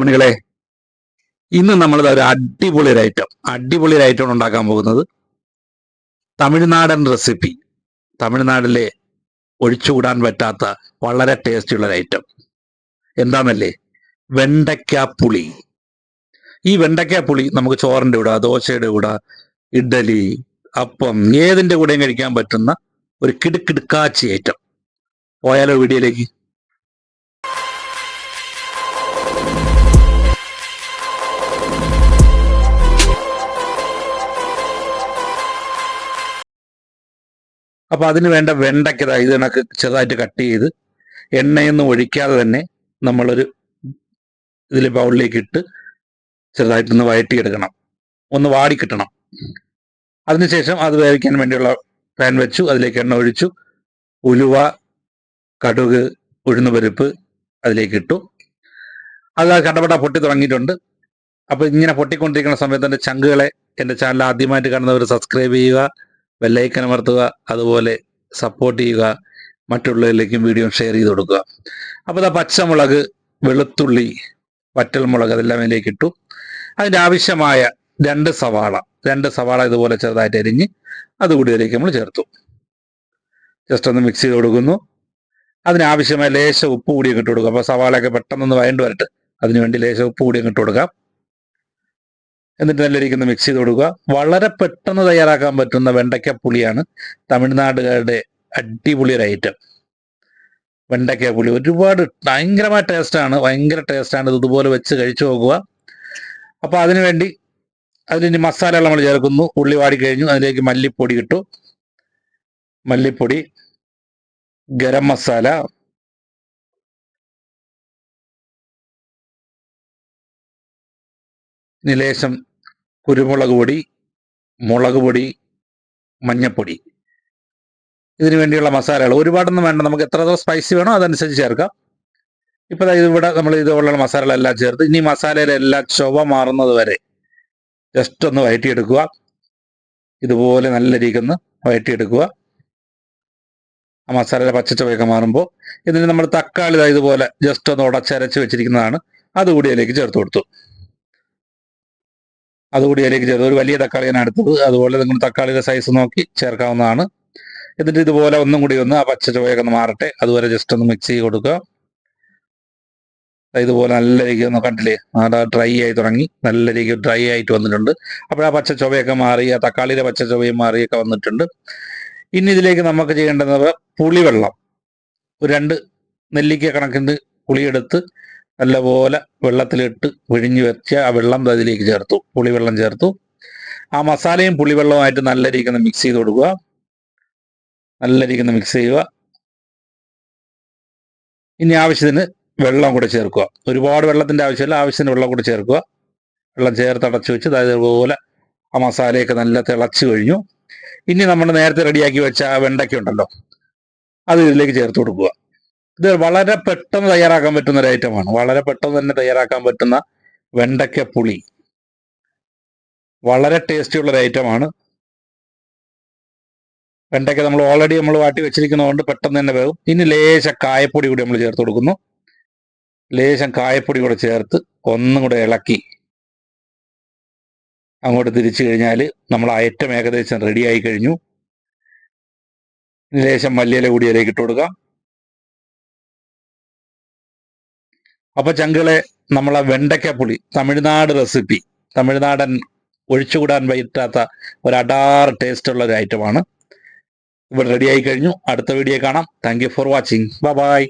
മണികളെ ഇന്ന് നമ്മൾ ഒരു അടിപൊളി ഒരു ഐറ്റം അടിപൊളി ഒരു ഉണ്ടാക്കാൻ പോകുന്നത്. തമിഴ്നാടൻ റെസിപ്പി തമിഴ്നാട്ടിലെ ഒഴിച്ചുകൂടാൻ പറ്റാത്ത വളരെ ടേസ്റ്റിയുള്ള ഒരു ഐറ്റം എന്താണെന്നല്ലേ വെണ്ടയ്ക്ക പുളി. ഈ വെണ്ടയ്ക്ക പുളി നമുക്ക് ചോറിന്റെ കൂടെ ദോശയുടെ കൂടെ ഇഡ്ഡലി അപ്പം ഏതിന്റെ കൂടെയും കഴിക്കാൻ പറ്റുന്ന ഒരു കിടുക്കിടുക്കാച്ചി ഐറ്റം പോയാലോ വീഡിയോയിലേക്ക്? അപ്പൊ അതിന് വേണ്ട വെണ്ടയ്ക്ക് ദാ ഇത് കണക്ക് ചെറുതായിട്ട് കട്ട് ചെയ്ത് എണ്ണയൊന്നും ഒഴിക്കാതെ തന്നെ നമ്മളൊരു ഇതിൽ ബൗളിലേക്ക് ഇട്ട് ചെറുതായിട്ടൊന്ന് വഴറ്റിയെടുക്കണം. ഒന്ന് വാടി കിട്ടണം. അതിനുശേഷം അത് വേവിക്കാൻ വേണ്ടിയുള്ള പാൻ വെച്ചു. അതിലേക്ക് എണ്ണ ഒഴിച്ചു. ഉലുവ കടുക് ഉഴുന്നുപരിപ്പ് അതിലേക്ക് ഇട്ടു. അത് കടപട പൊട്ടി തുടങ്ങിയിട്ടുണ്ട്. അപ്പോൾ ഇങ്ങനെ പൊട്ടിക്കൊണ്ടിരിക്കുന്ന സമയത്ത് എന്റെ ചങ്കുകളെ എന്റെ ചാനൽ ആദ്യമായിട്ട് കാണുന്നവർ സബ്സ്ക്രൈബ് ചെയ്യുക. ബെല്ലൈക്കൻ അമർത്തുക അതുപോലെ സപ്പോർട്ട് ചെയ്യുക മറ്റുള്ളവരിലേക്കും വീഡിയോ ഷെയർ ചെയ്ത് കൊടുക്കുക. അപ്പോൾ ഇതാ പച്ചമുളക് വെളുത്തുള്ളി വറ്റൽമുളക് അതെല്ലാം അതിലേക്ക് ഇട്ടു. അതിന്റെ ആവശ്യമായ രണ്ട് സവാള രണ്ട് സവാള ഇതുപോലെ ചെറുതായിട്ട് അരിഞ്ഞ് അതുകൂടി അതിലേക്ക് നമ്മൾ ചേർത്തു. ജസ്റ്റ് ഒന്ന് മിക്സ് ചെയ്ത് കൊടുക്കുന്നു. അതിനാവശ്യമായ ലേശ ഉപ്പ് കൂടി ഇട്ട് കൊടുക്കുക. അപ്പോൾ സവാളയൊക്കെ പെട്ടെന്നൊന്ന് വഴണ്ട് വരട്ടെ. അതിനുവേണ്ടി ലേശ ഉപ്പ് കൂടി ഇട്ട് കൊടുക്കാം. എന്നിട്ട് നല്ല രീതിക്ക് മിക്സ് ചെയ്ത് കൊടുക്കുക. വളരെ പെട്ടെന്ന് തയ്യാറാക്കാൻ പറ്റുന്ന വെണ്ടയ്ക്ക പുളിയാണ് തമിഴ്നാടുകാരുടെ അടിപൊളി ഒരു ഐറ്റം വെണ്ടയ്ക്ക പുളി ഒരുപാട് ഭയങ്കരമായ ടേസ്റ്റാണ് ഭയങ്കര ടേസ്റ്റാണ് ഇത് ഇതുപോലെ വെച്ച് കഴിച്ചു നോക്കുക. അപ്പോൾ അതിനുവേണ്ടി അതിന് മസാലകൾ നമ്മൾ ചേർക്കുന്നു. ഉള്ളി വാടി കഴിഞ്ഞു. അതിലേക്ക് മല്ലിപ്പൊടി ഇട്ടു. മല്ലിപ്പൊടി ഗരം മസാല നിലേശം കുരുമുളക് പൊടി മുളക് പൊടി മഞ്ഞപ്പൊടി. ഇതിനു വേണ്ടിയുള്ള മസാലകൾ. ഒരുപാടൊന്നും വേണ്ട. നമുക്ക് എത്ര സ്പൈസി വേണോ അതനുസരിച്ച് ചേർക്കാം. ഇപ്പം ഇവിടെ നമ്മൾ ഇതുപോലുള്ള മസാലകളെല്ലാം ചേർത്ത് ഇനി മസാലയിലെല്ലാം ചുവ മാറുന്നത് വരെ ജസ്റ്റ് ഒന്ന് വയറ്റിയെടുക്കുക. ഇതുപോലെ നല്ല രീതിക്കൊന്ന് വയറ്റിയെടുക്കുക. ആ മസാലയിലെ പച്ചച്ചുവയൊക്കെ മാറുമ്പോൾ ഇതിന് നമ്മൾ തക്കാളി ഇതുപോലെ ജസ്റ്റ് ഒന്ന് ഉടച്ചരച്ച് വെച്ചിരിക്കുന്നതാണ്. അതുകൂടി അതിലേക്ക് ചേർത്ത് കൊടുത്തു. അതുകൂടി അതിലേക്ക് ചേർത്ത്. ഒരു വലിയ തക്കാളിയാണ് എടുത്തത്. അതുപോലെ നിങ്ങൾ തക്കാളിയുടെ സൈസ് നോക്കി ചേർക്കാവുന്നതാണ്. എന്നിട്ട് ഇതുപോലെ ഒന്നും കൂടി ഒന്ന് ആ പച്ച ചുവയൊക്കെ ഒന്ന് മാറട്ടെ. അതുവരെ ജസ്റ്റ് ഒന്ന് മിക്സ് ചെയ്ത് കൊടുക്കുക. ഇതുപോലെ നല്ല രീതിക്ക് ഒന്ന് കണ്ടില്ലേ? അത് ഡ്രൈ ആയി തുടങ്ങി. നല്ല രീതിക്ക് ഡ്രൈ ആയിട്ട് വന്നിട്ടുണ്ട്. അപ്പോൾ ആ പച്ച ചുവയൊക്കെ മാറി ആ തക്കാളിയുടെ പച്ച ചുവയും മാറിയൊക്കെ വന്നിട്ടുണ്ട്. ഇനി ഇതിലേക്ക് നമുക്ക് ചെയ്യേണ്ടത് പുളിവെള്ളം. ഒരു രണ്ട് നെല്ലിക്ക കണക്കിന് പുളിയെടുത്ത് നല്ലപോലെ വെള്ളത്തിലിട്ട് വിഴിഞ്ഞു വെച്ച് ആ വെള്ളം അതിലേക്ക് ചേർത്തു പുളിവെള്ളം ചേർത്തു. ആ മസാലയും പുളിവെള്ളവുമായിട്ട് നല്ല രീതിക്ക് മിക്സ് ചെയ്ത് കൊടുക്കുക. നല്ല രീതിക്ക് മിക്സ് ചെയ്യുക. ഇനി ആവശ്യത്തിന് വെള്ളം കൂടെ ചേർക്കുക. ഒരുപാട് വെള്ളത്തിന്റെ ആവശ്യമില്ല ആവശ്യത്തിന് വെള്ളം കൂടെ ചേർക്കുക. വെള്ളം ചേർത്ത് അടച്ചു വെച്ച് അതേപോലെ ആ മസാലയൊക്കെ നല്ല തിളച്ചു കഴിഞ്ഞു. ഇനി നമ്മൾ നേരത്തെ റെഡിയാക്കി വെച്ച ആ വെണ്ടയ്ക്ക ഉണ്ടല്ലോ അത് ഇതിലേക്ക് ചേർത്ത് കൊടുക്കുക. ഇത് വളരെ പെട്ടെന്ന് തയ്യാറാക്കാൻ പറ്റുന്ന ഒരു ഐറ്റമാണ് വളരെ പെട്ടെന്ന് തന്നെ തയ്യാറാക്കാൻ പറ്റുന്ന വെണ്ടയ്ക്ക പുളി. വളരെ ടേസ്റ്റി ഉള്ളൊരു ഐറ്റമാണ് വെണ്ടയ്ക്ക നമ്മൾ ഓൾറെഡി നമ്മൾ വാട്ടി വെച്ചിരിക്കുന്നതുകൊണ്ട് പെട്ടെന്ന് തന്നെ വേവും. ഇനി ലേശ കായപ്പൊടി കൂടി നമ്മൾ ചേർത്ത് കൊടുക്കുന്നു. ലേശം കായപ്പൊടി കൂടെ ചേർത്ത് ഒന്നും കൂടെ ഇളക്കി അങ്ങോട്ട് തിരിച്ചു കഴിഞ്ഞാൽ നമ്മൾ ഐറ്റം ഏകദേശം റെഡി ആയി കഴിഞ്ഞു. ലേശം മല്ലിയില കൂടി അതിലേക്ക് ഇട്ട് കൊടുക്കാം. അപ്പൊ ചങ്കളെ നമ്മളെ വെണ്ടയ്ക്ക പുളി തമിഴ്നാട് റെസിപ്പി തമിഴ്നാടൻ ഒഴിച്ചുകൂടാൻ പറ്റാത്ത ഒരു അടാർ ടേസ്റ്റ് ഉള്ള ഒരു ഐറ്റമാണ് ഇവിടെ റെഡി ആയി കഴിഞ്ഞു. അടുത്ത വീഡിയോ കാണാം. Thank for watching bye